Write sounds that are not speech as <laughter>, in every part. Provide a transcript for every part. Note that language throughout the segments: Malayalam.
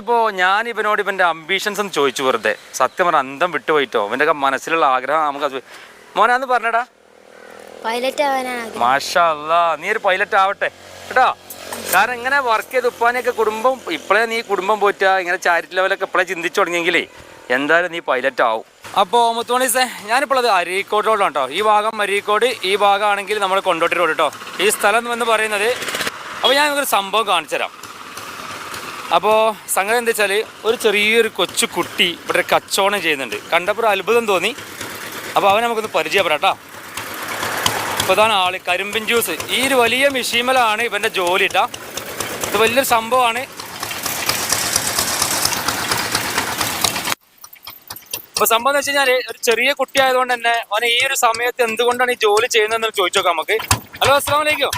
അപ്പോൾ ഞാൻ ഇവനോട് ഇവന്റെ അംബീഷൻസ് ഒന്ന് ചോദിച്ചു വെറുതെ. സത്യം പറഞ്ഞ അന്തം വിട്ടുപോയിട്ടോ. ഇവന്റെ ഒക്കെ മനസ്സിലുള്ള ആഗ്രഹം നമുക്ക് അത് മോനാന്ന് പറഞ്ഞടാ. പൈലറ്റ് ആവാനാണ് മാഷാ നീ ഒരു പൈലറ്റ് ആവട്ടെ. കേട്ടോ കാരണം ഇങ്ങനെ വർക്ക് ചെയ്ത് ഉപ്പാനെയൊക്കെ കുടുംബം ഇപ്പോഴേ നീ കുടുംബം പോറ്റാ ഇങ്ങനെ ചാരിറ്റി ലെവലൊക്കെ ഇപ്പോഴേ ചിന്തിച്ചു തുടങ്ങിയെങ്കിലേ എന്തായാലും നീ പൈലറ്റ് ആവും. അപ്പോൾ മുത്തുമണീസേ ഞാനിപ്പോൾ അത് അരീക്കോട് റോഡാണ് കേട്ടോ ഈ ഭാഗം അരീക്കോട് ഈ ഭാഗമാണെങ്കിൽ നമ്മൾ കൊണ്ടോട്ടി റോഡ് കേട്ടോ ഈ സ്ഥലം എന്ന് പറയുന്നത് അപ്പോൾ ഞാൻ ഒരു സംഭവം കാണിച്ചു തരാം അപ്പോൾ സംഗതി എന്താ വെച്ചാൽ ഒരു ചെറിയൊരു കൊച്ചു കുട്ടി ഇവിടെ കച്ചവടം ചെയ്യുന്നുണ്ട്. കണ്ടപ്പോൾ ഒരു അത്ഭുതം തോന്നി. അപ്പോൾ അവൻ നമുക്കൊന്ന് പരിചയപ്പെടാം കേട്ടോ. അപ്പോൾ ഇതാണ് ആൾ കരിമ്പിൻ ജ്യൂസ്. ഈ ഒരു വലിയ മിഷീമലാണ് ഇവന്റെ ജോലി കേട്ടോ ഇത് വലിയൊരു സംഭവമാണ് അപ്പോൾ സംഭവം എന്ന് വെച്ച് കഴിഞ്ഞാൽ ഒരു ചെറിയ കുട്ടി ആയതുകൊണ്ട് തന്നെ അവനെ ഈ ഒരു സമയത്ത് എന്തുകൊണ്ടാണ് ഈ ജോലി ചെയ്യുന്നതെന്ന് ചോദിച്ചു നോക്കാം നമുക്ക്. ഹലോ അസ്സാം വലൈക്കും.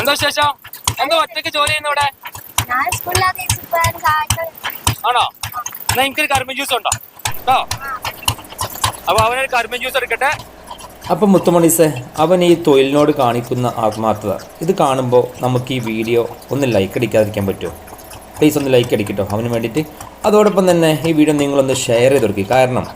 എന്താ വിശേഷം? എന്താ ഒറ്റയ്ക്ക് ജോലി ചെയ്യുന്ന ഇവിടെ? ആണോ? എന്നാ എനിക്കൊരു കർമ്മ ജ്യൂസ് ഉണ്ടോ? കേട്ടോ അപ്പൊ അവനൊരു കർമ്മ ജ്യൂസ് എടുക്കട്ടെ. അപ്പം മുത്തുമണീസെ അവൻ ഈ തൊഴിലിനോട് കാണിക്കുന്ന ആത്മാർത്ഥത. ഇത് കാണുമ്പോൾ നമുക്ക് ഈ വീഡിയോ ഒന്ന് ലൈക്ക് അടിക്കാതിരിക്കാൻ പറ്റുമോ? പ്ലീസ് ഒന്ന് ലൈക്ക് അടിക്കട്ടോ അവന് വേണ്ടിയിട്ട്. അതോടൊപ്പം തന്നെ ഈ വീഡിയോ നിങ്ങളൊന്ന് ഷെയർ ചെയ്ത് കൊടുക്കുക കാരണം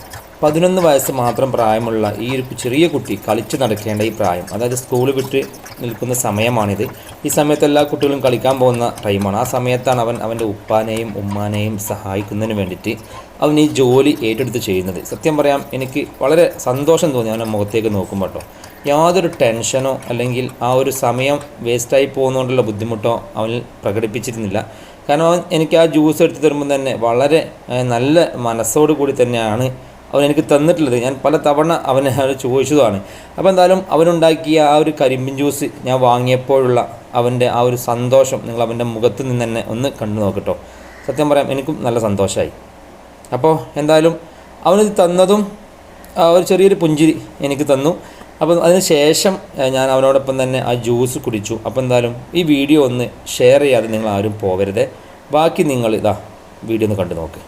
പതിനൊന്ന് വയസ്സ് മാത്രം പ്രായമുള്ള ഈ ഒരു ചെറിയ കുട്ടി കളിച്ചു നടക്കേണ്ട ഈ പ്രായം അതായത് സ്കൂൾ വിട്ട് നിൽക്കുന്ന സമയമാണിത്. ഈ സമയത്ത് എല്ലാ കുട്ടികളും കളിക്കാൻ പോകുന്ന ടൈമാണ്. ആ സമയത്താണ് അവൻ അവന്റെ ഉപ്പാനെയും ഉമ്മാനെയും സഹായിക്കുന്നതിന് വേണ്ടിയിട്ട് അവൻ ഈ ജോലി ഏറ്റെടുത്ത് ചെയ്യുന്നത്. സത്യം പറയാം എനിക്ക് വളരെ സന്തോഷം തോന്നി അവന്റെ മുഖത്തേക്ക് നോക്കുമ്പോൾ കേട്ടോ. യാതൊരു ടെൻഷനോ അല്ലെങ്കിൽ ആ ഒരു സമയം വേസ്റ്റായി പോകുന്നതുകൊണ്ടുള്ള ബുദ്ധിമുട്ടോ അവനിൽ പ്രകടിപ്പിച്ചിരുന്നില്ല. കാരണം അവൻ എനിക്ക് ആ ജ്യൂസ് എടുത്ത് തരുമ്പോൾ തന്നെ വളരെ നല്ല മനസ്സോടു കൂടി തന്നെയാണ് അവൻ എനിക്ക് തന്നിട്ടുള്ളത് ഞാൻ പല തവണ അവനെ ചോദിച്ചതാണ് അപ്പോൾ എന്തായാലും അവനുണ്ടാക്കിയ ആ ഒരു കരിമ്പിൻ ജ്യൂസ് ഞാൻ വാങ്ങിയപ്പോഴുള്ള അവന്റെ ആ ഒരു സന്തോഷം നിങ്ങൾ അവന്റെ മുഖത്ത് നിന്ന് തന്നെ ഒന്ന് കണ്ടു നോക്കട്ടോ. സത്യം പറയാം എനിക്കും നല്ല സന്തോഷമായി അപ്പോൾ എന്തായാലും അവനിത് തന്നതും ആ ഒരു ചെറിയൊരു പുഞ്ചിരി എനിക്ക് തന്നു. അപ്പം അതിന് ശേഷം ഞാൻ അവനോടൊപ്പം തന്നെ ആ ജ്യൂസ് കുടിച്ചു. അപ്പോൾ എന്തായാലും ഈ വീഡിയോ ഒന്ന് ഷെയർ ചെയ്യാതെ നിങ്ങൾ ആരും പോകരുത്. ബാക്കി നിങ്ങൾ ഇതാ വീഡിയോ ഒന്ന് കണ്ടു നോക്ക്.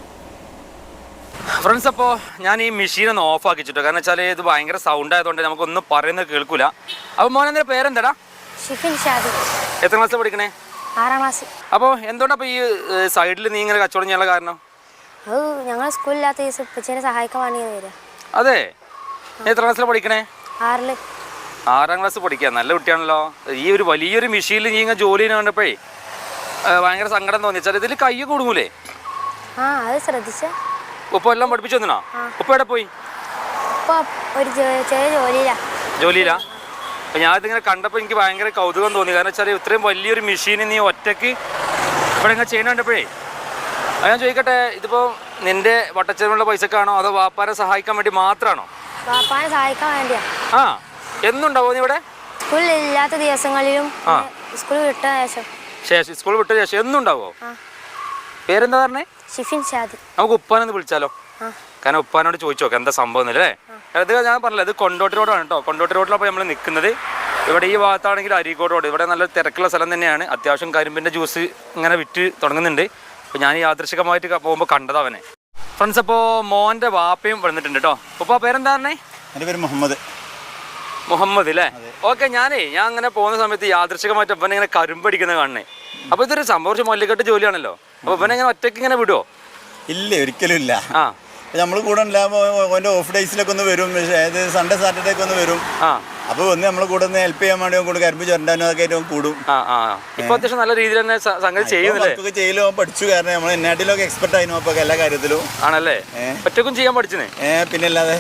ഫ്രണ്ട്സ് അപ്പോൾ ഞാൻ ഈ മെഷീൻ ഒന്ന് ഓഫ് ആക്കിച്ചിട്ടോ കാരണം വെച്ചാൽ ഇത് ഭയങ്കര സൗണ്ട് ആയതുകൊണ്ട് നമുക്കൊന്നും പറയുന്നത് കേൾക്കൂല. അപ്പോൾ മോനെ പേരെന്താടാ? ഷിഫിൻ ഷാദി. എത്ര ക്ലാസ് പഠിക്കണേ? ആറാം ക്ലാസ് അപ്പോൾ എന്തുകൊണ്ടാണ് അപ്പോൾ ഈ സൈഡിൽ നീ ഇങ്ങനെ കച്ചവടം ചെയ്യാനുള്ള കാരണം? അത് ഞങ്ങൾ സ്കൂളില്ലാത്ത ദിവസം ഉപ്പച്ചേനെ സഹായിക്കാൻ വേണ്ടി വരിക. അതെ. എത്ര ക്ലാസ്സിൽ പഠിക്കണേ? ആറിൽ. ആറാം ക്ലാസ് പഠിക്കുക നല്ല കുട്ടിയാണല്ലോ. ഈ ഒരു വലിയൊരു മെഷീനിൽ നീ ഇങ്ങനെ ജോലി ചെയ്യുന്ന കണ്ടപ്പോഴേ ഭയങ്കര സങ്കടം തോന്നി. വെച്ചാൽ ഇതിൽ കൈ കൊടുങ്ങൂലേ? ആ അത് ശ്രദ്ധിച്ച. ഉപ്പ എല്ലാം പഠിപ്പിച്ചു തന്നാ ഉപ്പ എവിടെ പോയി? ജോലിയിലാ. ഒരു അപ്പം ഞാൻ ഇതിങ്ങനെ കണ്ടപ്പോൾ എനിക്ക് ഭയങ്കര കൗതുകം തോന്നി. കാരണം വെച്ചാൽ ഇത്രയും വലിയൊരു മെഷീൻ നീ ഒറ്റയ്ക്ക് ഇവിടെ ഇങ്ങനെ ചെയ്യണ കണ്ടപ്പോഴേ? ഞാൻ ചോദിക്കട്ടെ ഇതിപ്പോ നിന്റെ വട്ടച്ചെലവുള്ള പൈസക്കാണോ അതോ വാപ്പാരെ സഹായിക്കാൻ വേണ്ടി മാത്രമാണോ പാപ്പാനെ സഹായിക്കാൻ വേണ്ടിയാ. ആ എന്നുണ്ടാവോ നീ ഇവിടെ? ദിവസങ്ങളിലും. സ്കൂൾ വിട്ട ശേഷം. ശേഷം സ്കൂൾ വിട്ട ശേഷം എന്നുണ്ടാവോ? പേരെന്താ പറഞ്ഞേ? ഷിഫിൻ ഷാദി. നമുക്ക് ഉപ്പാനൊന്ന് വിളിച്ചാലോ? കാരണം ഉപ്പാനോട് ചോദിച്ചു നോക്കാം എന്താ സംഭവം അത് ഞാൻ പറഞ്ഞില്ല ഇത് കൊണ്ടോട്ടി റോഡാണ് കേട്ടോ. കൊണ്ടോട്ടി റോഡിലാണ് നമ്മൾ നിൽക്കുന്നത് ഇവിടെ ഈ ഭാഗത്താണെങ്കിൽ അരീക്കോട് റോഡ് ഇവിടെ നല്ല തിരക്കുള്ള സ്ഥലം തന്നെയാണ്. അത്യാവശ്യം കരിമ്പിന്റെ ജ്യൂസ് ഇങ്ങനെ വിറ്റ് തുടങ്ങുന്നുണ്ട്. അപ്പോൾ ഞാൻ യാദൃശികമായിട്ട് പോകുമ്പോൾ കണ്ടത് അവനെ. ഫ്രണ്ട്സ് അപ്പോൾ മോന്റെ വാപ്പയും വന്നിട്ടുണ്ട് കേട്ടോ. അപ്പോൾ പേരെന്താ പറഞ്ഞേ? എന്റെ പേര് മുഹമ്മദ്. മുഹമ്മദ് അല്ലേ ഓക്കെ ഞാനേ ഞാൻ അങ്ങനെ പോകുന്ന സമയത്ത് യാദൃശികമായിട്ട് ഇവനെ ഇങ്ങനെ കരുമ്പടിക്കുന്ന കാണണേ. അപ്പൊ ഇതൊരു സംഭവം മല്ലിക്കെട്ട് ജോലിയാണല്ലോ? അപ്പൊ ഇവനെ ഇങ്ങനെ ഒറ്റയ്ക്ക് ഇങ്ങനെ വിടുവോ? ഇല്ല ഒരിക്കലും ഇല്ല. ആ. നമ്മൾ കൂടെ ഓഫ് ഡേയ്സിലൊക്കെ ഒന്ന് വരും. സൺഡേ സാറ്റർഡേ ഒക്കെ ഒന്ന് വരും. ആ അപ്പോൾ ഒന്ന് നമ്മളെ കൂടെ ഒന്ന് ഹെൽപ്പ് ചെയ്യാൻ വേണ്ടി കൂടെ കരിമ്പ് ചുരണ്ടാനും അതൊക്കെ ആയിട്ട് കൂടും. ആ ആ. ഇപ്പൊ അത്യാവശ്യം നല്ല രീതിയിൽ തന്നെ സ- സംഗതി ചെയ്യുന്നില്ലേ? ചെയ്യലോ ചെയ്യലും പഠിച്ചു കാരണം നമ്മൾ എന്നാട്ടിലൊക്കെ എക്സ്പെർട്ട് ആയിരുന്നു അപ്പൊ എല്ലാ കാര്യത്തിലും. ആണല്ലേ? ഏ. ഒറ്റക്കും ചെയ്യാൻ പഠിച്ചേ ഏ പിന്നെ അല്ലാതെ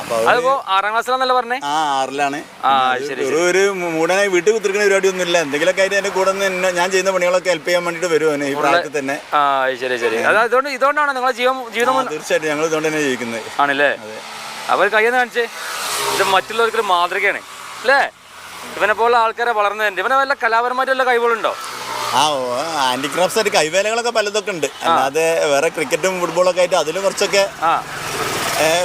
അപ്പോൾ <laughs> അതിപ്പോ ആറാം ക്ലാസ്സിലാന്നല്ലേ പറഞ്ഞേ? ആ ആറിലാണ്. ആ, പിന്നെ ശരി, ഒരു- ഒരു മൂടനായി വീട്ടിൽ കുത്തിരിക്കുന്ന പരിപാടിയൊന്നും ഇല്ല എന്തെങ്കിലുമൊക്കെ ആയിട്ട് എന്റെ കൂടെ നിന്ന് എന്നെ- ഞാൻ ചെയ്യുന്ന പണികളൊക്കെ ഹെൽപ്പ് ചെയ്യാൻ വേണ്ടിട്ട് വരും അവന് ഈ പ്രായത്തിൽ തന്നെ. ആ ശരി ശരി. അത് അതുകൊണ്ട് ഇതുകൊണ്ടാണ് നിങ്ങളെ ജീവൻ ജീവിതം ആ, മുന്ന- തീർച്ചയായിട്ടും. ഞങ്ങൾ ഇതുകൊണ്ട് തന്നെ ജീവിക്കുന്നത്. ആണല്ലേ? അവർ കയ്യെന്ന് കാണിച്ചേ. ഇത് മറ്റുള്ളവർക്കൊരു മാതൃകയാണ്. അല്ലേ? ഇവനെ പോലെ ആൾക്കാരെ വളർന്നതിന്റെ ഇവനെ വല്ല കലാപരമായിട്ടുള്ള കഴിവുകളുണ്ടോ ആ ഹാൻഡിക്രാഫ്റ്റ്സ് ആയിട്ട് കൈവേലകളൊക്കെ പലതൊക്കെ ഉണ്ട് അല്ലാതെ വേറെ ക്രിക്കറ്റും ഫുട്ബോളൊക്കെ ആയിട്ട് അതിലും കുറച്ചൊക്കെ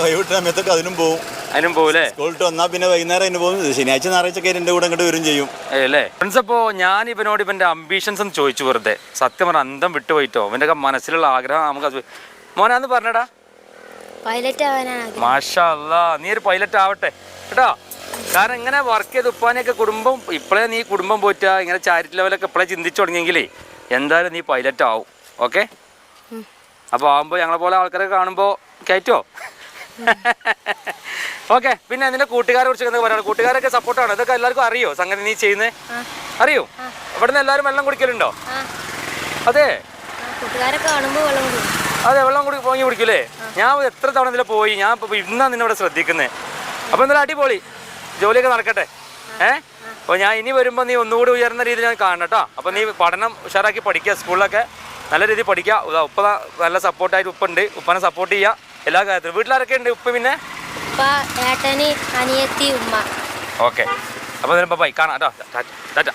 വൈകിട്ട് സമയത്തൊക്കെ അതിനും പോകും അതിനും പോകൂലേ സ്കൂളിട്ട് വന്നാൽ പിന്നെ വൈകുന്നേരം അതിന് പോകും. ശനിയാഴ്ച ഞായറാഴ്ചയൊക്കെ എന്റെ കൂടെ അങ്ങോട്ട് വരും ചെയ്യും. അല്ലേ? ഫ്രണ്ട്സ് അപ്പോ ഞാൻ ഇവനോട് ഇവന്റെ അംബീഷൻസ് ഒന്ന് ചോദിച്ചു വെറുതെ. സത്യം പറഞ്ഞ അന്തം വിട്ടുപോയിട്ടോ. ഇവന്റെ മനസ്സിലുള്ള ആഗ്രഹം നമുക്ക് മോനാന്ന് പറഞ്ഞടാ. പൈലറ്റ് ആവാനാണ് മാഷാ അല്ലാ നീ ഒരു പൈലറ്റ് ആവട്ടെ. കേട്ടോ കാരണം ഇങ്ങനെ വർക്ക് ചെയ്ത് ഉപ്പാനെയൊക്കെ കുടുംബം ഇപ്പോഴേ നീ കുടുംബം പോറ്റാ ഇങ്ങനെ ചാരിറ്റി ലെവലൊക്കെ ഇപ്പോഴേ ചിന്തിച്ചു തുടങ്ങിയെങ്കിലേ എന്തായാലും നീ പൈലറ്റ് ആവും ഓക്കെ അപ്പോൾ ആകുമ്പോൾ ഞങ്ങളെ പോലെ ആൾക്കാരെ കാണുമ്പോൾ കയറ്റോ? <laughs> ഓക്കെ പിന്നെ നിന്റെ കൂട്ടുകാരെ കുറിച്ച് എന്താ പറയുക കൂട്ടുകാരൊക്കെ സപ്പോർട്ടാണ് ഇതൊക്കെ എല്ലാവർക്കും അറിയോ സംഗതി നീ ചെയ്യുന്നത് അറിയോ? ഇവിടെ നിന്ന് എല്ലാവരും വെള്ളം കുടിക്കലുണ്ടോ? അതെ. അതെ വെള്ളം കുടി പോങ്ങി കുടിക്കൂലേ? ഞാൻ എത്ര തവണ ഇതിൽ പോയി? ഞാൻ ഇപ്പൊ ഇന്നാ നിന്നെ ഇവിടെ ശ്രദ്ധിക്കുന്നത് അപ്പൊ എന്തായാലും അടിപൊളി. ജോലിയൊക്കെ നടക്കട്ടെ. ഏ? അപ്പോൾ ഞാൻ ഇനി വരുമ്പോൾ നീ ഒന്നുകൂടി ഉയർന്ന രീതിയിൽ ഞാൻ കാണണം കേട്ടോ. അപ്പോൾ നീ പഠനം ഉഷാറാക്കി പഠിക്കുക സ്കൂളിലൊക്കെ. നല്ല രീതിയിൽ പഠിക്കുക. ഉപ്പ നല്ല സപ്പോർട്ടായിട്ട് ഉപ്പ ഉണ്ട്. ഉപ്പനെ സപ്പോർട്ട് ചെയ്യുക. എല്ലാ കാര്യത്തിലും. വീട്ടിലാരൊക്കെ ഉണ്ട് ഉപ്പ പിന്നെ? അനിയത്തി ഉമ്മ. ഓക്കെ. അപ്പോൾ ബൈ കാണാം കേട്ടോ. ടാറ്റ.